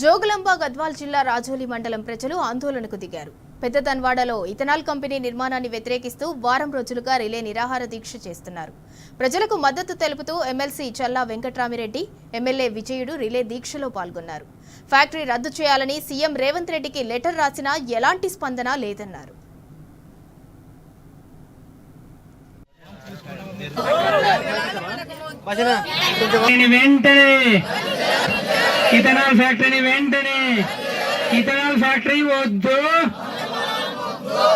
జోగులాంబ గద్వాల్ జిల్లా రాజోలి మండలం ప్రజలు ఆందోళనకు దిగారు. పెద్ద తన్వాడలో ఇథనాల్ కంపెనీ నిర్మాణాన్ని వ్యతిరేకిస్తూ వారం రోజులుగా రిలే నిరాహార దీక్ష చేస్తున్నారు. ప్రజలకు మద్దతు తెలుపుతూ MLC Challa Venkatramireddy MLA Vijayudu relay దీక్షలో పాల్గొన్నారు. ఫ్యాక్టరీ రద్దు చేయాలని సీఎం రేవంత్ రెడ్డికి లెటర్ రాసినా ఎలాంటి స్పందన లేదన్నారు. వెంటనే ఇథనాల్ ఫ్యాక్టరీని వెంటనే. ఇథనాల్ ఫ్యాక్టరీ వద్దు.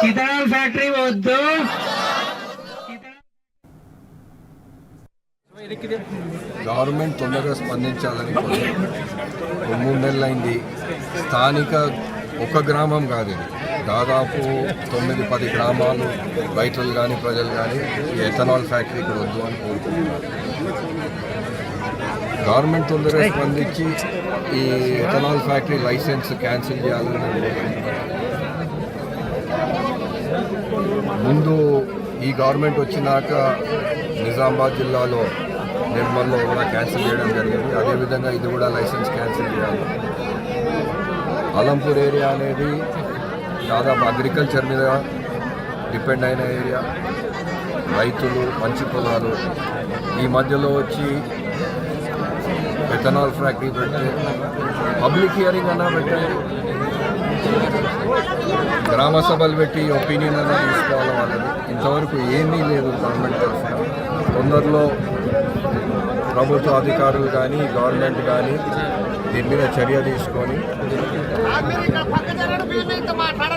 ఇథనాల్ ఫ్యాక్టరీ వద్దు. గవర్నమెంట్ తొందరగా స్పందించాలని కోరుతున్నాను. రెండు మూడు నెలలైంది స్థానిక ఒక గ్రామం కాదు ఇది. దాదాపు తొమ్మిది పది గ్రామాలు బయటలు కానీ ప్రజలు కానీ ఎథనాల్ ఫ్యాక్టరీ ఇక్కడ వద్దు అని కోరుకుంటున్నారు గవర్నమెంట్ తొందరగా స్పందించి ఈ ఎథనాల్ ఫ్యాక్టరీ లైసెన్స్ క్యాన్సిల్ చేయాలని ముందు ఈ గవర్నమెంట్ వచ్చినాక నిజామాబాద్ జిల్లాలో నిర్మల్లో కూడా క్యాన్సిల్ చేయడం జరిగింది. అదేవిధంగా ఇది కూడా లైసెన్స్ క్యాన్సిల్ చేయాలి. అలంపూర్ ఏరియా అనేది దాదాపు అగ్రికల్చర్ మీద డిపెండ్ అయిన ఏరియా. రైతులు మంచి పొలాలు. ఈ మధ్యలో వచ్చి ఎథనాల్ ఫ్యాక్టరీ పెట్టి పబ్లిక్ హియరింగ్ అన్నా పెట్టండి గ్రామ సభలు పెట్టి ఒపీనియన్ అన్నా తీసుకోవాలి వాళ్ళది? ఇంతవరకు ఏమీ లేదు గవర్నమెంట్ తరఫున. తొందరలో ప్రభుత్వ అధికారులు కానీ గవర్నమెంట్ కానీ దీని మీద చర్య తీసుకొని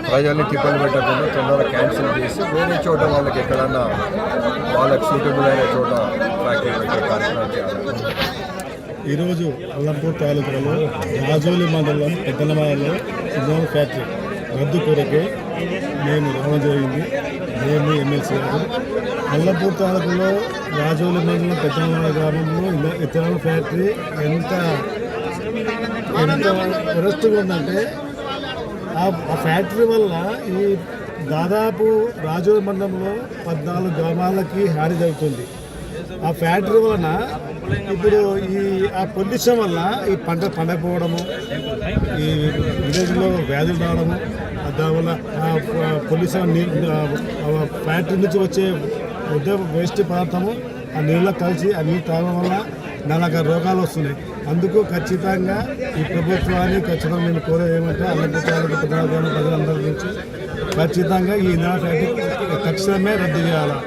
ప్రజల్ని తిప్పలు పెట్టకుండా తొందరగా క్యాన్సిల్ చేసి వేరే చోట వాళ్ళకి ఎక్కడన్నా వాళ్ళకి సూటబుల్ అయిన చోట ఫ్యాక్టరీ పెట్టే కార్యక్రమం చేయాలి. ఈరోజు అల్లంపూర్ తాలూకాలో రాజోలి మండలం పెద్దలమాయలో సిద్ధం ఫ్యాక్టరీ రద్దు కొరకే మేము రావడం జరిగింది. మేము ఎమ్మెల్సీ గారు. అల్లంపూర్ తాలూకాలో రాజోలి మండలం పెద్దలమాయ గ్రామంలో ఇలా ఫ్యాక్టరీ ఎంత ఎంత వరస్తుగా ఉందంటే ఆ ఆ ఫ్యాక్టరీ వల్ల ఈ దాదాపు రాజోలి మండలంలో పద్నాలుగు గ్రామాలకి హాని జరుగుతుంది. ఆ ఫ్యాక్టరీ వలన ఇప్పుడు ఈ ఆ పొల్యూషన్ వల్ల ఈ పంట పండకపోవడము ఈ విలేజ్లో వ్యాధులు రావడము దానివల్ల పొల్యూషన్ ఫ్యాక్టరీ నుంచి వచ్చే ఉద్యోగ వేస్ట్ పదార్థము ఆ నీళ్ళలో కలిసి ఆ నీళ్ళు తాగడం వల్ల నాలుగు రోగాలు వస్తున్నాయి. అందుకు ఖచ్చితంగా ఈ ప్రభుత్వాన్ని ఖచ్చితంగా నేను కోరేది ఏమంటే అల్లపుతాలకు ప్రజలందరి నుంచి ఖచ్చితంగా ఈ ఇంధన ఫ్యాక్టరీ తక్షణమే రద్దు చేయాలి.